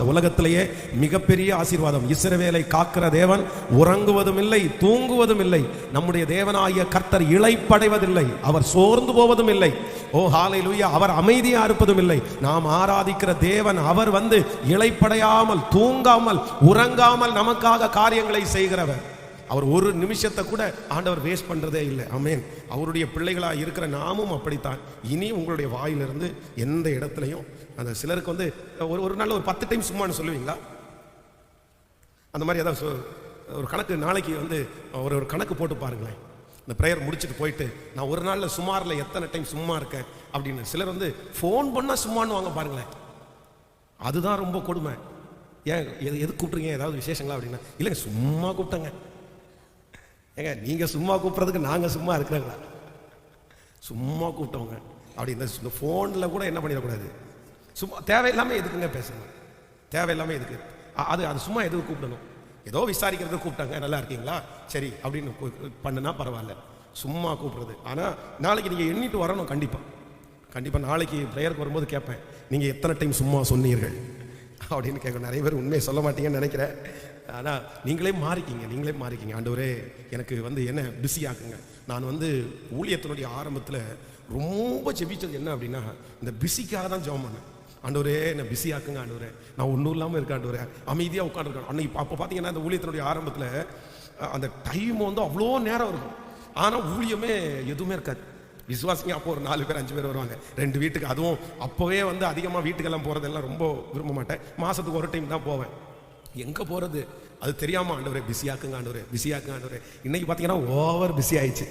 இந்த உலகத்திலேயே மிகப்பெரிய ஆசீர்வாதம். இஸ்ரவேலை காக்கிற தேவன் உறங்குவதும் இல்லை தூங்குவதும் இல்லை நம்முடைய தேவனாகிய கர்த்தர் இழைப்படைவதில்லை அவர் சோர்ந்து போவதும் இல்லை ஓ ஹாலை அவர் அமைதியா இருப்பதும் இல்லை நாம் ஆராதிக்கிற தேவன் அவர் வந்து இழைப்படையாமல் தூங்காமல் உறங்காமல் நமக்காக காரியங்களை செய்கிறவர். அவர் ஒரு நிமிஷத்தை கூட ஆண்டவர் வேஸ்ட் பண்ணுறதே இல்லை. அமேன் அவருடைய பிள்ளைகளாக இருக்கிற நாமும் அப்படித்தான். இனி உங்களுடைய வாயிலிருந்து எந்த இடத்துலையும் அந்த சிலருக்கு வந்து ஒரு ஒரு நாள் ஒரு பத்து டைம் சும்மான்னு சொல்லுவீங்களா? அந்த மாதிரி ஏதாவது சொ- ஒரு கணக்கு நாளைக்கு வந்து ஒரு ஒரு கணக்கு போட்டு பாருங்களேன். இந்த ப்ரேயர் முடிச்சுட்டு போயிட்டு நான் ஒரு நாளில் சுமாரில் எத்தனை டைம் சும்மா இருக்கேன் அப்படின்னு சிலர் வந்து ஃபோன் பண்ணால் சும்மான்னு வாங்க பாருங்களேன். அதுதான் ரொம்ப கொடுமை. ஏன் எது எது கூப்பிட்ருங்க ஏதாவது விசேஷங்களா அப்படின்னா இல்லைங்க சும்மா கூப்பிட்டேங்க. ஏங்க நீங்கள் சும்மா கூப்பிட்றதுக்கு நாங்கள் சும்மா இருக்கிறாங்களா? சும்மா கூப்பிட்டவங்க. அப்படி இந்த இந்த ஃபோனில் கூட என்ன பண்ணிடக்கூடாது? சும்மா தேவையில்லாமல் எதுக்குங்க பேசணும்? தேவையில்லாமல் எதுக்கு? அது அது சும்மா எதுக்கு கூப்பிடணும்? ஏதோ விசாரிக்கிறது கூப்பிட்டாங்க நல்லா இருக்கீங்களா? சரி அப்படின்னு பண்ணுனா பரவாயில்ல. சும்மா கூப்பிட்றது. ஆனால் நாளைக்கு நீங்கள் எண்ணிட்டு வரணும் கண்டிப்பாக கண்டிப்பாக நாளைக்கு ப்ரேயருக்கு வரும்போது கேட்பேன். நீங்கள் எத்தனை டைம் சும்மா சொன்னீர்கள்? அப்படின்னு கேட்க நிறைய பேர் உண்மையை சொல்ல மாட்டீங்கன்னு நினைக்கிறேன். ஆனால் நீங்களே மாறிக்கிங்க நீங்களே மாறிக்கிங்க. ஆண்டவரே எனக்கு வந்து என்ன பிஸி ஆக்குங்க. நான் வந்து ஊழியத்தினுடைய ஆரம்பத்தில் ரொம்ப ஜெபித்தது என்ன அப்படின்னா இந்த பிஸிக்காக தான் ஜெபம் பண்ணேன். ஆண்டவரே என்ன பிஸி ஆக்குங்க ஆண்டவரே. நான் ஒன்றும் இல்லாமல் இருக்கேன் ஆண்டவரே. அமைதியாக உட்காந்துருக்கேன் அன்னைக்கு அப்போ பார்த்தீங்கன்னா இந்த ஊழியத்தினுடைய ஆரம்பத்தில் அந்த டைம் வந்து அவ்வளோ நேரம் இருக்கும். ஆனால் ஊழியமே எதுவுமே இருக்காது. விசுவாசிங்க அப்போ ஒரு நாலு பேர் அஞ்சு பேர் வருவாங்க. ரெண்டு வீட்டுக்கு அதுவும் அப்போவே வந்து அதிகமாக வீட்டுக்கெல்லாம் போகிறதெல்லாம் ரொம்ப விரும்ப மாட்டேன். மாதத்துக்கு ஒரு டைம் தான் போவேன். எங்கே போகிறது அது தெரியாமல் ஆண்டவரே பிஸியாக்குங்க ஆண்டவரே பிஸியாக்குங்க ஆண்டவரே. இன்னைக்கு பார்த்தீங்கன்னா ஓவர் பிஸி ஆயிடுச்சு.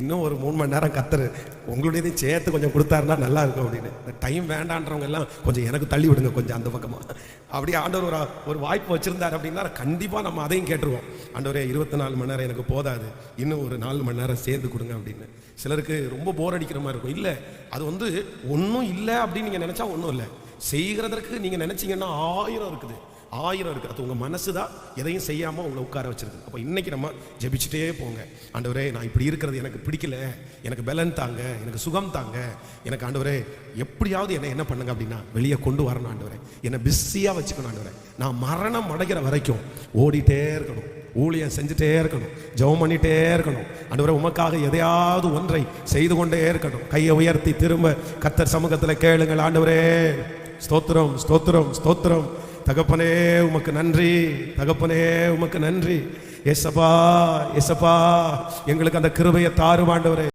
இன்னும் ஒரு மூணு மணி நேரம் கத்துரு. உங்களுடையதையும் சேர்த்து கொஞ்சம் கொடுத்தாருன்னா நல்லா இருக்கும் அப்படின்னு. இந்த டைம் வேண்டான்றவங்க எல்லாம் கொஞ்சம் எனக்கு தள்ளி விடுங்க கொஞ்சம் அந்த பக்கமாக அப்படியே ஆண்டவர் ஒரு ஒரு வாய்ப்பு வச்சுருந்தார் அப்படின்னா கண்டிப்பாக நம்ம அதையும் கேட்டுருவோம். ஆண்டவரே இருபத்தி நாலு மணி நேரம் எனக்கு போதாது. இன்னும் ஒரு நாலு மணி நேரம் சேர்ந்து கொடுங்க அப்படின்னு. சிலருக்கு ரொம்ப போர் அடிக்கிற மாதிரி இருக்கும். இல்லை அது வந்து ஒன்றும் இல்லை அப்படின்னு நீங்கள் நினச்சா ஒன்றும் இல்லை. செய்கிறதற்கு நீங்கள் நினச்சிங்கன்னா ஆயிரம் இருக்குது. ஆயிரம் இருக்குது அது உங்கள் மனசு தான் எதையும் செய்யாமல் உங்களை உட்கார வச்சிருக்கு அப்போ இன்னைக்கு நம்ம ஜெபிச்சுட்டே போங்க. ஆண்டவரே நான் இப்படி இருக்கிறது எனக்கு பிடிக்கல. எனக்கு பலன் தாங்க. எனக்கு சுகம் தாங்க. எனக்கு ஆண்டவரே எப்படியாவது என்னை என்ன பண்ணுங்க அப்படின்னா வெளியே கொண்டு வரணும் ஆண்டவரே. என்னை பிஸியாக வச்சுக்கணும் ஆண்டவரே. நான் மரணம் அடைகிற வரைக்கும் ஓடிட்டே இருக்கணும். ஊழியம் செஞ்சுட்டே இருக்கணும். ஜெபம் பண்ணிட்டே இருக்கணும். அன்றுவரை உமக்காக எதையாவது ஒன்றை செய்து கொண்டே இருக்கணும். கையை உயர்த்தி திரும்ப கத்தர் சமூகத்தில் கேளுங்கள். ஆண்டவரே ஸ்தோத்திரம் ஸ்தோத்திரம் ஸ்தோத்திரம். தகப்பனே உமக்கு நன்றி. தகப்பனே உமக்கு நன்றி. எசப்பா எசப்பா எங்களுக்கு அந்த கிருபையை தாறு